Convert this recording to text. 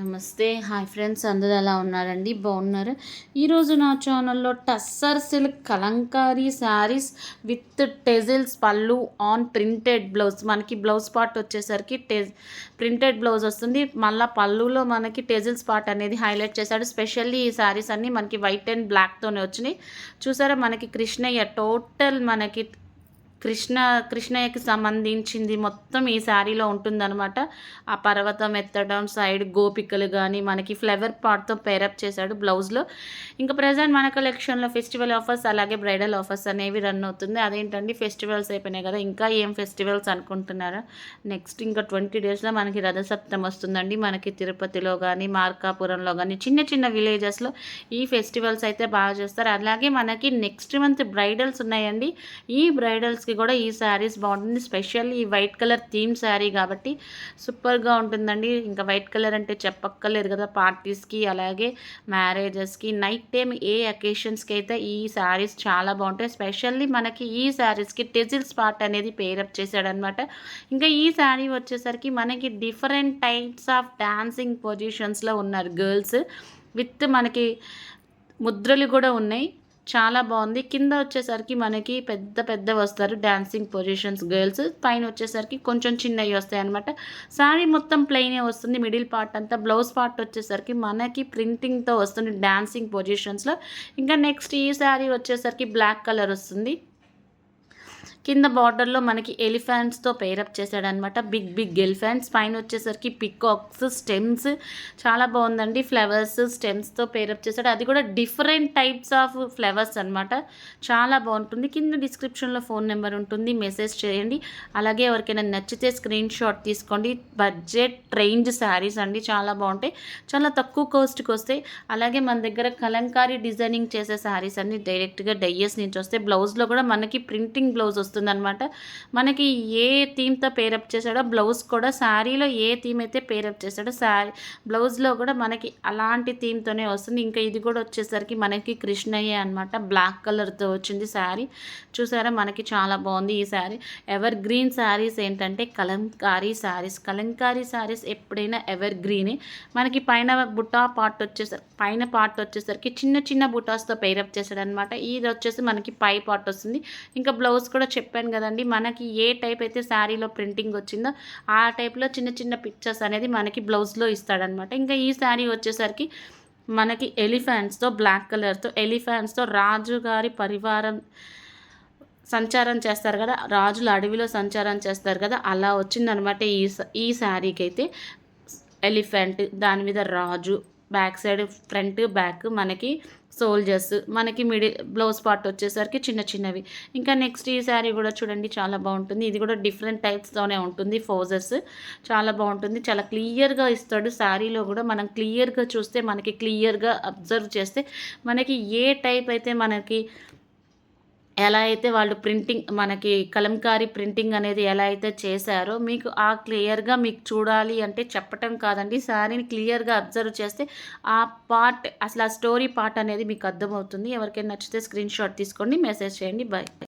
నమస్తే. Hi friends అందరూ ఎలా ఉన్నారండి? బాగున్నారు? ఈరోజు నా ఛానల్లో tussar silk kalamkari saris with tassels pallu on printed blouse. మనకి బ్లౌజ్ పార్ట్ వచ్చేసరికి టె ప్రింటెడ్ బ్లౌజ్ వస్తుంది. మళ్ళీ పళ్ళులో మనకి టెజిల్స్ పార్ట్ అనేది హైలైట్ చేశాడు. స్పెషల్లీ ఈ శారీస్ అన్నీ మనకి వైట్ అండ్ బ్లాక్తోనే వచ్చినాయి. చూసారా? మనకి కృష్ణయ్య టోటల్ మనకి కృష్ణ కృష్ణయ్యకి సంబంధించింది మొత్తం ఈ శారీలో ఉంటుందన్నమాట. ఆ పర్వతం ఎత్తడం సైడ్ గోపికలు కానీ మనకి ఫ్లవర్ పాట్తో పేరప్ చేశాడు బ్లౌజ్లో. ఇంకా ప్రజెంట్ మన కలెక్షన్లో ఫెస్టివల్ ఆఫర్స్ అలాగే బ్రైడల్ ఆఫర్స్ అనేవి రన్ అవుతుంది. అదేంటండి ఫెస్టివల్స్ అయిపోయినాయి కదా ఇంకా ఏం ఫెస్టివల్స్ అనుకుంటున్నారా? నెక్స్ట్ ఇంకా ట్వంటీ డేస్లో మనకి రథసప్తం వస్తుందండి. మనకి తిరుపతిలో కానీ మార్కాపురంలో కానీ చిన్న చిన్న విలేజెస్లో ఈ ఫెస్టివల్స్ అయితే బాగా చేస్తారు. అలాగే మనకి నెక్స్ట్ మంత్ బ్రైడల్స్ ఉన్నాయండి. ఈ బ్రైడల్స్ కి కూడా ఈ శారీస్ బాగుంటుంది. స్పెషల్ ఈ వైట్ కలర్ థీమ్ శారీ కాబట్టి సూపర్గా ఉంటుందండి. ఇంకా వైట్ కలర్ అంటే చెప్పక్కర్లేదు కదా పార్టీస్కి అలాగే మ్యారేజెస్కి నైట్ టైం ఏ అకేషన్స్కి అయితే ఈ శారీస్ చాలా బాగుంటాయి. స్పెషల్లీ మనకి ఈ శారీస్కి టెజిల్స్ పార్ట్ అనేది పేరప్ చేశాడనమాట ఇంకా ఈ శారీ వచ్చేసరికి మనకి డిఫరెంట్ టైప్స్ ఆఫ్ డ్యాన్సింగ్ పొజిషన్స్లో ఉన్నారు గర్ల్స్ విత్ మనకి ముద్రలు కూడా ఉన్నాయి. చాలా బాగుంది. కింద వచ్చేసరికి మనకి పెద్ద పెద్ద వస్తారు. డ్యాన్సింగ్ పొజిషన్స్ గర్ల్స్ పైన వచ్చేసరికి కొంచెం చిన్నవి వస్తాయి అనమాట శారీ మొత్తం ప్లెయినే వస్తుంది. మిడిల్ పార్ట్ అంతా బ్లౌజ్ పార్ట్ వచ్చేసరికి మనకి ప్రింటింగ్తో వస్తుంది. డ్యాన్సింగ్ పొజిషన్స్లో ఇంకా నెక్స్ట్ ఈ శారీ వచ్చేసరికి బ్లాక్ కలర్ వస్తుంది. కింద బార్డర్లో మనకి ఎలిఫెంట్స్తో పేరప్ చేశాడనమాట బిగ్ బిగ్ ఎలిఫెంట్స్ పైన వచ్చేసరికి పికాక్స్ స్టెమ్స్ చాలా బాగుందండి. ఫ్లవర్స్ స్టెమ్స్తో పేరప్ చేశాడు. అది కూడా డిఫరెంట్ టైప్స్ ఆఫ్ ఫ్లవర్స్ అనమాట చాలా బాగుంటుంది. కింద డిస్క్రిప్షన్లో ఫోన్ నెంబర్ ఉంటుంది. మెసేజ్ చేయండి. అలాగే ఎవరికైనా నచ్చితే స్క్రీన్ షాట్ తీసుకోండి. బడ్జెట్ రేంజ్ శారీస్ అండి. చాలా బాగుంటాయి. చాలా తక్కువ కాస్ట్కి వస్తాయి. అలాగే మన దగ్గర కలంకారీ డిజైనింగ్ చేసే శారీస్ అన్ని డైరెక్ట్గా డయ్యస్ నుంచి వస్తాయి. బ్లౌజ్లో కూడా మనకి ప్రింటింగ్ బ్లౌజ్ వస్తుంది. వస్తుందన్నమాట. మనకి ఏ థీమ్తో పేరప్ చేశాడో బ్లౌజ్ కూడా శారీలో ఏ థీమ్ అయితే పేరప్ చేశాడో శారీ బ్లౌజ్లో కూడా మనకి అలాంటి థీమ్తోనే వస్తుంది. ఇంకా ఇది కూడా వచ్చేసరికి మనకి కృష్ణయ్య అనమాట బ్లాక్ కలర్తో వచ్చింది శారీ చూసారా? మనకి చాలా బాగుంది ఈ శారీ ఎవర్ గ్రీన్ శారీస్ ఏంటంటే కలంకారీ శారీస్ కలంకారీ శారీస్ ఎప్పుడైనా ఎవర్ గ్రీనే. మనకి పైన బుట్టా పార్ట్ వచ్చేసరికి పైన పార్ట్ వచ్చేసరికి చిన్న చిన్న బుటాస్తో పేరప్ చేశాడనమాట ఇది వచ్చేసి మనకి పై పార్ట్ వస్తుంది. ఇంకా బ్లౌజ్ కూడా చెప్పాను కదండి మనకి ఏ టైప్ అయితే శారీలో ప్రింటింగ్ వచ్చిందో ఆ టైప్లో చిన్న చిన్న పిక్చర్స్ అనేది మనకి బ్లౌజ్లో ఇస్తాడనమాట ఇంకా ఈ శారీ వచ్చేసరికి మనకి ఎలిఫెంట్స్తో బ్లాక్ కలర్తో ఎలిఫెంట్స్తో రాజుగారి పరివారం సంచారం చేస్తారు కదా రాజులు అడవిలో సంచారం చేస్తారు కదా అలా వచ్చిందనమాట ఈ ఈ శారీకి అయితే ఎలిఫెంట్ దాని మీద రాజు బ్యాక్ సైడ్ ఫ్రంట్ బ్యాక్ మనకి సోల్జర్స్ మనకి మిడిల్ బ్లౌజ్ పార్ట్ వచ్చేసరికి చిన్న చిన్నవి. ఇంకా నెక్స్ట్ ఈ శారీ కూడా చూడండి చాలా బాగుంటుంది. ఇది కూడా డిఫరెంట్ టైప్స్తోనే ఉంటుంది ఫోజర్స్ చాలా బాగుంటుంది. చాలా క్లియర్గా ఇస్తాడు. శారీలో కూడా మనం క్లియర్గా చూస్తే మనకి క్లియర్గా అబ్జర్వ్ చేస్తే మనకి ఏ టైప్ అయితే మనకి ఎలా అయితే వాళ్ళు ప్రింటింగ్ మనకి కలంకారీ ప్రింటింగ్ అనేది ఎలా అయితే చేశారో మీకు ఆ క్లియర్గా మీకు చూడాలి అంటే చెప్పటం కాదండి. శారీని క్లియర్గా అబ్జర్వ్ చేస్తే ఆ పార్ట్ అసలు ఆ స్టోరీ పార్ట్ అనేది మీకు అర్థమవుతుంది. ఎవరికైనా నచ్చితే స్క్రీన్ షాట్ తీసుకోండి మెసేజ్ చేయండి. బాయ్